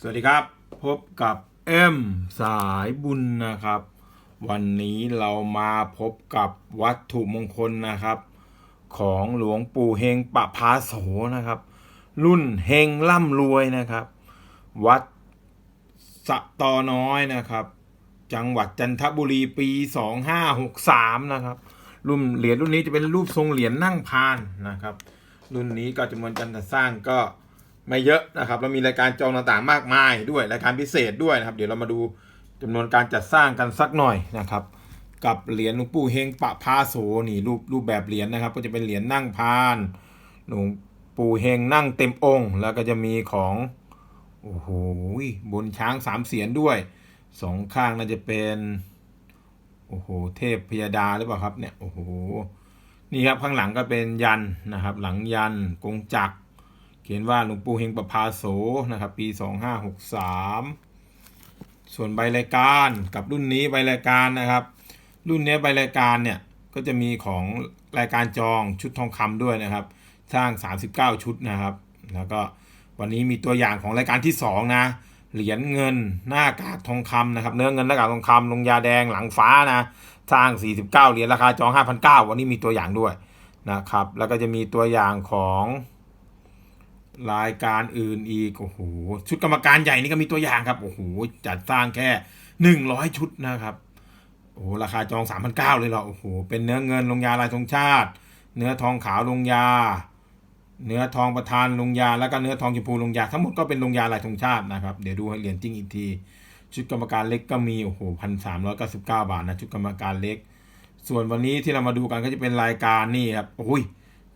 สวัสดีครับ พบกับเอ็มสายบุญนะครับ วันนี้เรามาพบกับวัตถุมงคลนะครับ ของหลวงปู่เฮงปะพาโสนะครับ รุ่นเฮงร่ำรวยนะครับ วัดสะตอน้อยนะครับ จังหวัดจันทบุรีปี2563นะครับ รุ่นเหรียญรุ่นนี้จะเป็นรูปทรงเหรียญนั่งพานนะครับ รุ่นนี้ก็จำนวนการจัดสร้างก็ ไม่เยอะนะครับแล้วมีรายการจองต่างๆมากมายด้วยรายการพิเศษด้วยนะครับ เดี๋ยวเรามาดูจำนวนการจัดสร้างกันสักหน่อยนะครับ กับเหรียญหลวงปู่เฮงปะพาโสนี่รูปรูปแบบเหรียญนะครับ ก็จะเป็นเหรียญนั่งพานหลวงปู่เฮงนั่งเต็มองค์ แล้วก็จะมีของโอ้โหบนช้างสามเสียนด้วยสองข้างน่าจะเป็นโอ้โหเทพพยาดาหรือเปล่าครับเนี่ยโอ้โหนี่ครับข้างหลังก็เป็นยันนะครับ หลังยันกงจักร ขียนว่าหลวงปู่เฮงประพาโสนะครับปี 2563 ส่วนใบรายการกับรุ่นนี้ใบรายการนะครับ รุ่นนี้ใบรายการเนี่ยก็จะมีของรายการจองชุดทองคำด้วยนะครับ สร้าง 39 ชุดนะครับ แล้วก็วันนี้มีตัวอย่างของรายการที่ 2 นะ เหรียญเงินหน้ากากทองคำนะครับ เนื้อเงินหน้ากากทองคำลงยาแดงหลังฟ้านะสร้าง 49 เหรียญราคาจอง 5,900 วันนี้มีตัวอย่างด้วยนะครับ แล้วก็จะมีตัวอย่างของ รายการอื่นอีกโอ้โหชุดกรรมการใหญ่นี่ก็มีตัวอย่างครับโอ้โหจัดสร้างแค่หนึ่งร้อยชุดนะครับโอ้โหราคาจองสามพันเก้าเลยเหรอโอ้โหเป็นเนื้อเงินลงยาลายธงชาติ เนื้อทองขาวลงยา เนื้อทองประธานลงยา แล้วก็เนื้อทองชมพูลงยา ทั้งหมดก็เป็นลงยาลายธงชาตินะครับเดี๋ยวดูให้เหรียญจริงอีกที ชุดกรรมการเล็กก็มีโอ้โหพันสามร้อยเก้าสิบเก้าบาทนะชุดกรรมการเล็ก ส่วนวันนี้ที่เรามาดูกันก็จะเป็นรายการนี่ครับโอ้ย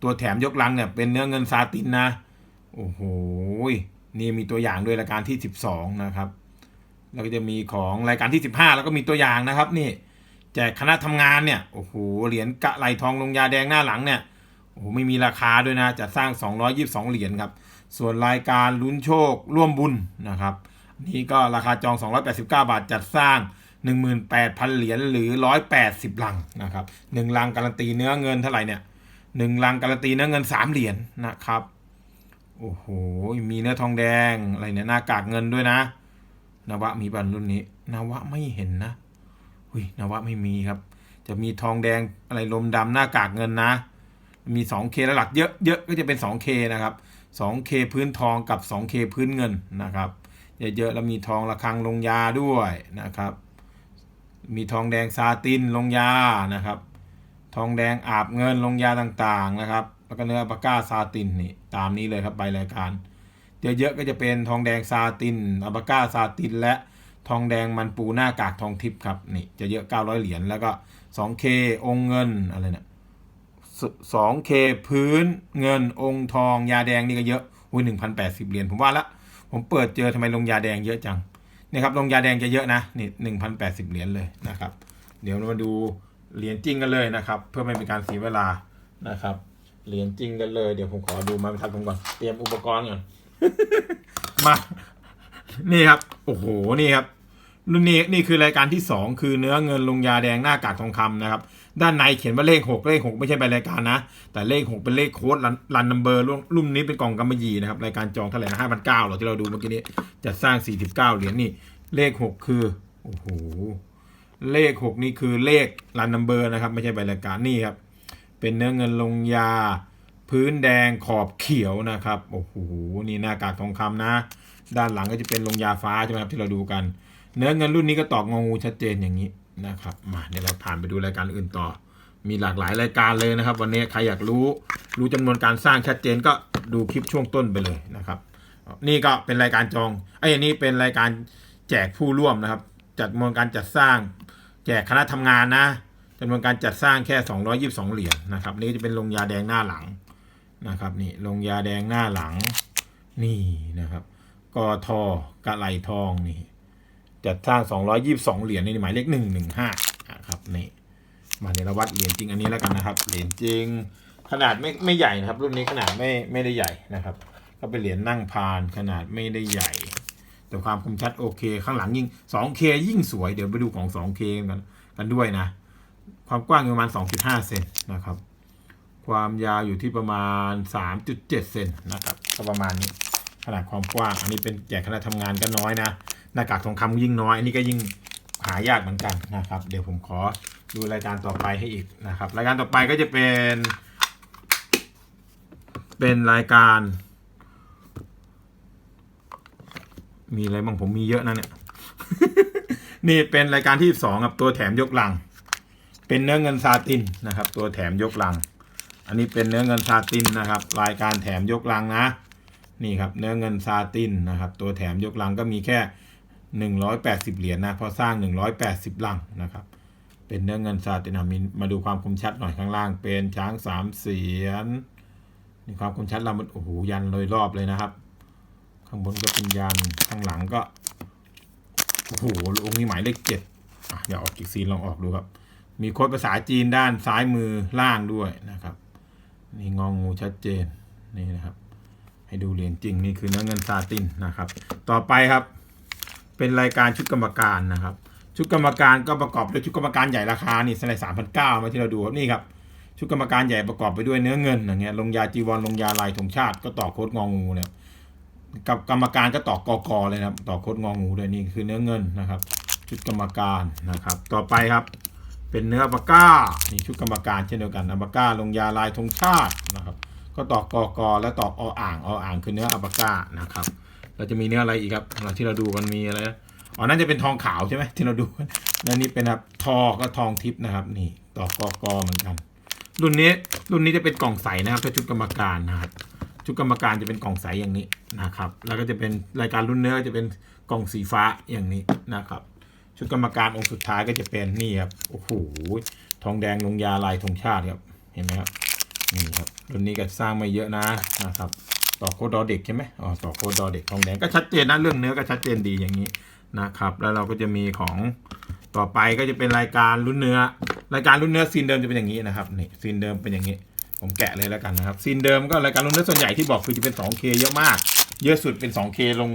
ตัวแถมยกลังเนี่ยเป็นเนื้อเงินซาตินนะ โอ้โห นี่มีตัวอย่างด้วยรายการที่ 12 นะครับ แล้วก็จะมีของรายการที่ 15 แล้วก็มีตัวอย่างนะครับนี่แจกคณะทำงานเนี่ย โอ้โห เหรียญกะไหลทองลงยาแดงหน้าหลังเนี่ย โอ้โห ไม่มีราคาด้วยนะ จะสร้าง 222 เหรียญครับ ส่วนรายการลุ้นโชคร่วมบุญนะครับ นี่ก็ราคาจอง 289 บาท จัดสร้าง 18,000 เหรียญหรือ 180 ลังนะครับหนึ่งลังการันตีเนื้อเงินเท่าไหร่เนี่ยหนึ่งลังการันตีเนื้อเงิน 3 เหรียญนะครับ โอ้โห มีเนื้อทองแดง อะไรเนี่ย หน้ากากเงินด้วยนะ นวะมีบันรุ่นนี้ นวะไม่เห็นนะหุยนวะไม่มีครับ จะมีทองแดงอะไรลมดำหน้ากากเงินนะ มี 2K แล้วหลักเยอะเยอะก็จะเป็น 2K นะครับ 2K พื้นทองกับ 2K พื้นเงินนะครับ เยอะๆแล้วมีทองระฆังลงยาด้วยนะครับ มีทองแดงซาตินลงยานะครับ ทองแดงอาบเงินลงยาต่างๆนะครับ แล้วก็เนื้อปาก้าซาตินนี่ตามนี้เลยครับใบรายการ เยอะๆก็จะเป็นทองแดงซาตินอัปาก้าซาติน และทองแดงมันปูหน้ากากทองทิพย์ครับนี่จะเยอะ 900 เหรียญแล้วก็ 2K องค์เงินอะไรเนี่ย 2K พื้นเงินองค์ทองยาแดงนี่ก็เยอะอุ้ย1,080 เหรียญผมว่าละผมเปิดเจอทำไมลงยาแดงเยอะจังเนี่ยครับลงยาแดงจะเยอะนะนี่ 1,080 เหรียญเลยนะครับ เดี๋ยวเรามาดูเหรียญจริงกันเลยนะครับ เพื่อไม่เป็นการเสียเวลานะครับ เหรียญจริงกันเลย เดี๋ยวผมขอดูมาบรรทัดผมก่อน เตรียมอุปกรณ์ก่อน มา นี่ครับ โอ้โห นี่ครับรุ่นนี้นี่คือรายการที่สองคือเนื้อเงินลงยาแดงหน้ากากทองคำนะครับ ด้านในเขียนว่าเลขหกเลขหกไม่ใช่ใบรายการนะ แต่เลขหกเป็นเลขโค้ดรันนัมเบอร์รุ่นนี้เป็นกล่องกำมะหยี่นะครับ รายการจองเท่าไหร่ห้าพันเก้าหรอที่เราดูเมื่อกี้นี้จะสร้างสี่สิบเก้าเหรียญนี่ เลขหกคือ โอ้โห เลขหกนี่คือเลขรันนัมเบอร์นะครับ ไม่ใช่ใบรายการนี่ครับ เป็นเนื้อเงินลงยา พื้นแดงขอบเขียวนะครับโอ้โหนี่หน้ากากทองคำนะ ด้านหลังก็จะเป็นลงยาฟ้าใช่ไหมครับที่เราดูกัน เนื้อเงินรุ่นนี้ก็ตอกงองูชัดเจนอย่างนี้นะครับมาเดี๋ยวเราผ่านไปดูรายการอื่นต่อ มีหลากหลายรายการเลยนะครับ วันนี้ใครอยากรู้รู้จำนวนการสร้างชัดเจนก็ดูคลิปช่วงต้นไปเลยนะครับ นี่ก็เป็นรายการจองไอ้นี้เป็นรายการแจกผู้ร่วมนะครับ จัดจำนวนการจัดสร้าง แจกคณะทำงานนะ จำนวนการจัดสร้างแค่ 222 เหรียญนะครับนี่จะเป็นลงยาแดงหน้าหลังนะครับนี่ลงยาแดงหน้าหลังนี่นะครับกอทอกระไหลทองนี่จัดสร้าง 222 เหรียญนี่หมายเลข115นะครับนี่มาเดี๋ยวเราวัดเหรียญจริงอันนี้แล้วกันนะครับเหรียญจริงขนาดไม่ไม่ใหญ่นะครับ รุ่นนี้ขนาดไม่ไม่ได้ใหญ่นะครับ ก็เป็นเหรียญนั่งพานขนาดไม่ได้ใหญ่ แต่ความคมชัดโอเค ข้างหลังยิ่ง 2K ยิ่งสวยเดี๋ยวไปดูของ 2K กันกันด้วยนะ ความกว้างอยู่ประมาณ 2.5 เซนนะครับ ความยาวอยู่ที่ประมาณ 3.7 เซนนะครับก็ประมาณนี้ขนาดความกว้าง อันนี้เป็นแจกคณะทำงานก็น้อยนะ หน้ากากทองคำยิ่งน้อย อันนี้ก็ยิ่งหายากเหมือนกันนะครับ เดี๋ยวผมขอดูรายการต่อไปให้อีกนะครับ รายการต่อไปก็จะเป็น เป็นรายการ มีอะไรบ้างผมมีเยอะนะเนี่ย นี่เป็นรายการที่สองครับตัวแถมยกลัง เป็นเนื้อเงินซาตินนะครับ ตัวแถมยกลัง อันนี้เป็นเนื้อเงินซาตินนะครับ รายการแถมยกลังนะ นี่ครับเนื้อเงินซาตินนะครับ ตัวแถมยกลังก็มีแค่หนึ่งร้อยแปดสิบเหรียญนะพอสร้างหนึ่งร้อยแปดสิบลังนะครับ เป็นเนื้อเงินซาตินมีมาดูความคมชัดหน่อยข้างล่าง เป็นช้างสามเสียนนี่ความคมชัดเรามันโอ้โหยันเลยรอบเลยนะครับ ข้างบนก็เป็นยันข้างหลังก็โอ้โหองค์นี้หมายเลขเจ็ดอะอย่าออกอีกซีนลองออกดูครับ มีโค้ดภาษาจีนด้านซ้ายมือล่างด้วยนะครับนี่งองงูชัดเจนนี่นะครับ ให้ดูเหรียญจริงนี่คือเนื้อเงินซาตินนะครับ ต่อไปครับเป็นรายการชุดกรรมการนะครับ ชุดกรรมการก็ประกอบด้วยชุดกรรมการใหญ่ราคานี่สไลด์สามพันเก้ามาที่เราดูครับนี่ครับชุดกรรมการใหญ่ประกอบไปด้วยเนื้อเงินอย่างเงี้ยลงยาจีวรลงยาลายธงชาติก็ต่อโค้ดงองูเนี่ยกับกรรมการก็ต่อกอกอเลยนะครับต่อโค้ดงองูเลยนี่คือเนื้อเงินนะครับ ชุดกรรมการนะครับ ต่อไปครับ เป็นเนื้ออัลปาก้านี่ชุดกรรมการเช่นเดียวกันอัลปาก้าลงยาลายธงชาตินะครับ ก็ต่อกอกอและต่อออ่างออ่างคือเนื้ออัลปาก้านะครับเราจะมีเนื้ออะไรอีกครับที่เราดูกันมีอะไรอ๋อนั่นจะเป็นทองขาวใช่ไหมที่เราดูกันนั่นนี่เป็นครับทอก็ทองทิพย์นะครับ นี่ต่อกอกอเหมือนกัน รุ่นนี้รุ่นนี้จะเป็นกล่องใสนะครับถ้าชุดกรรมการนะครับชุดกรรมการจะเป็นกล่องใสอย่างนี้นะครับ แล้วก็จะเป็นรายการรุ่นเนื้อจะเป็นกล่องสีฟ้าอย่างนี้นะครับ ชุดกรรมการองค์สุดท้ายก็จะเป็นนี่ครับโอ้โหทองแดงลงยาลายธงชาติครับเห็นไหมครับนี่ครับรุ่นนี้ก็สร้างไม่เยอะนะนะครับต่อโคดดอเด็กใช่ไหมอ๋อต่อโคดดอเด็กทองแดงก็ชัดเจนนะเรื่องเนื้อก็ชัดเจนดีอย่างนี้นะครับแล้วเราก็จะมีของต่อไปก็จะเป็นรายการรุ่นเนื้อ รายการรุ่นเนื้อซีนเดิมจะเป็นอย่างนี้นะครับนี่ซีนเดิมเป็นอย่างนี้ ผมแกะเลยแล้วกันนะครับซีนเดิมก็รายการรุ่นเนื้อส่วนใหญ่ที่บอกคือจะเป็น 2K เยอะมาก เยอะสุดเป็น 2K ลง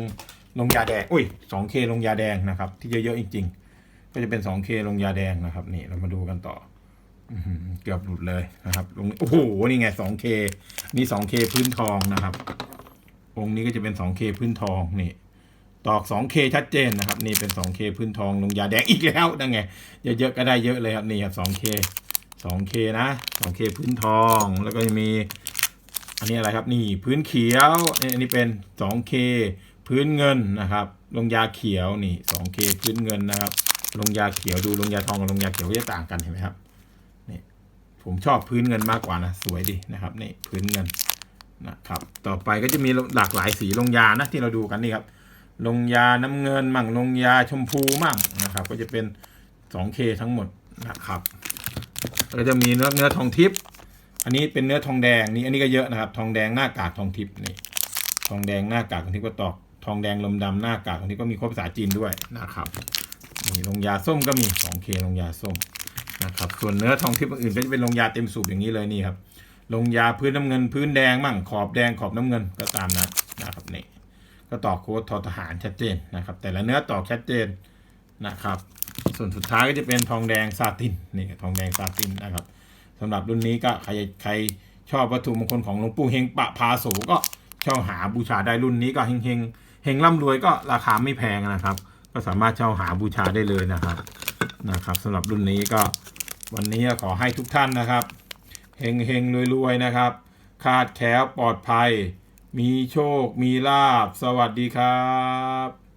ลงยาแดง อุ้ย 2K ลงยาแดงนะครับ ที่เยอะๆจริงๆ ก็จะเป็น 2K ลงยาแดงนะครับ นี่เรามาดูกันต่ออื้อเกือบหลุดเลยนะครับลงโอ้โห นี่ไง 2K นี่ 2K พื้นทองนะครับ องค์นี้ก็จะเป็น 2K พื้นทองนี่ตอก 2K ชัดเจนนะครับ นี่เป็น 2K พื้นทองลงยาแดงอีกแล้วนั่นไงเยอะๆก็ได้เยอะเลยครับนี่ครับ 2K 2K นะ 2K พื้นทอง แล้วก็จะมี อันนี้อะไรครับ นี่พื้นเขียว อันนี้เป็น 2K พื้นเงินนะครับ ลงยาเขียวนี่ 2K พื้นเงินนะครับ ลงยาเขียวดูลงยาทองกับลงยาเขียวจะต่างกันเห็นไหมครับนี่ผมชอบพื้นเงินมากกว่านะสวยดีนะครับนี่พื้นเงินนะครับต่อไปก็จะมีหลากหลายสีลงยานะที่เราดูกันนี่ครับลงยาน้ำเงินมั่งลงยาชมพูมั่งนะครับ ก็จะเป็น 2K ทั้งหมดนะครับแล้วจะมีเนื้อเนื้อทองทิพย์อันนี้เป็นเนื้อทองแดงนี่อันนี้ก็เยอะนะครับ ทองแดงหน้ากากทองทิพย์นี่ทองแดงหน้ากากทองทิพย์ก็ตอก ทองแดงลมดำหน้ากากทองทิพย์ก็มีข้อภาษาจีนด้วยนะครับนี่ลงยาส้มก็มี 2K ลงยาส้มนะครับส่วนเนื้อทองทิพย์อื่นก็จะเป็นลงยาเต็มสูบอย่างนี้เลยนี่ครับลงยาพื้นน้ำเงินพื้นแดงมั่งขอบแดงขอบน้ำเงินก็ตามนะนะครับนี่ก็ต่อโค้ดทอทหารชัดเจนนะครับ แต่ละเนื้อต่อชัดเจนนะครับ ส่วนสุดท้ายก็จะเป็นทองแดงซาตินนี่ทองแดงซาตินนะครับสำหรับรุ่นนี้ก็ใครใครชอบวัตถุมงคลของหลวงปู่เฮงปะพาโสก็ช่าหาบูชาได้รุ่นนี้ก็เฮงเฮงเฮงร่ำรวยก็ราคาไม่แพงนะครับ ก็สามารถเช่าหาบูชาได้เลยนะครับนะครับสำหรับรุ่นนี้ก็วันนี้ขอให้ทุกท่านนะครับเฮงเฮงรวยรวยนะครับ คาดแคล้วปลอดภัย มีโชค มีลาบ สวัสดีครับ